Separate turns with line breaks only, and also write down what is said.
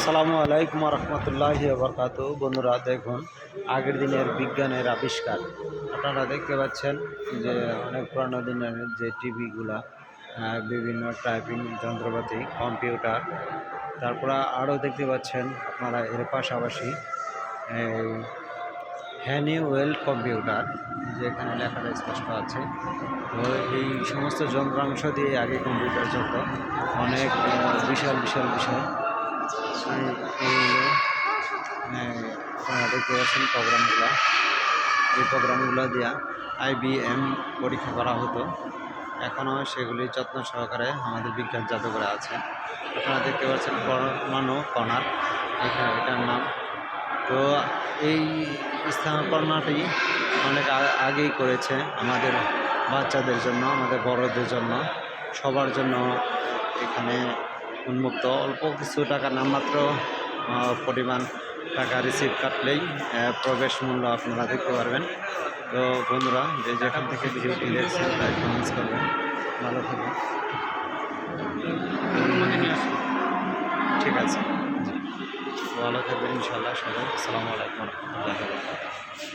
আসসালামু আলাইকুম রহমতুল্লাহ বরকাত। বন্ধুরা দেখুন আগের দিনের বিজ্ঞানের আবিষ্কার। আপনারা দেখতে পাচ্ছেন যে অনেক পুরানো দিনের যে টিভিগুলা বিভিন্ন টাইপিং যন্ত্রপাতি কম্পিউটার তারপরে আরও দেখতে পাচ্ছেন আপনারা এর পাশাপাশি হ্যানিওয়েল কম্পিউটার যেখানে লেখাটা স্পষ্ট আছে। তো এই সমস্ত যন্ত্রাংশ দিয়ে আগে কম্পিউটার চলত। অনেক বিশাল বিশাল আহ, আপনারা দেখতে পাচ্ছেন প্রোগ্রামগুলো, এই প্রোগ্রামগুলো দিয়া আইবিএম পরীক্ষা করা হতো। এখনও সেগুলি যত্ন সহকারে আমাদের বিজ্ঞান জাদুঘরে আছে। আপনারা দেখতে পাচ্ছেন পরমাণু কণার, এখানে এটার নাম। তো এই স্থাপনাটি অনেক আগেই করেছে আমাদের বাচ্চাদের জন্য, আমাদের বড়দের জন্য, সবার জন্য এখানে উন্মুক্ত। অল্প কিছু টাকা নামমাত্র পরিমাণ টাকা রিসিভ কাটলেই প্রবেশ মূল্য আপনারা দেখতে পারবেন। তো বন্ধুরা, যে যেখান থেকে ভিডিওটি দেখছেন তাই কমেন্টস করবেন। ভালো থাকবেন। ঠিক আছে। ভালো থাকবেন ইনশাল্লাহ সবাই। আসসালামু আলাইকুম। রহমতুল্লাহ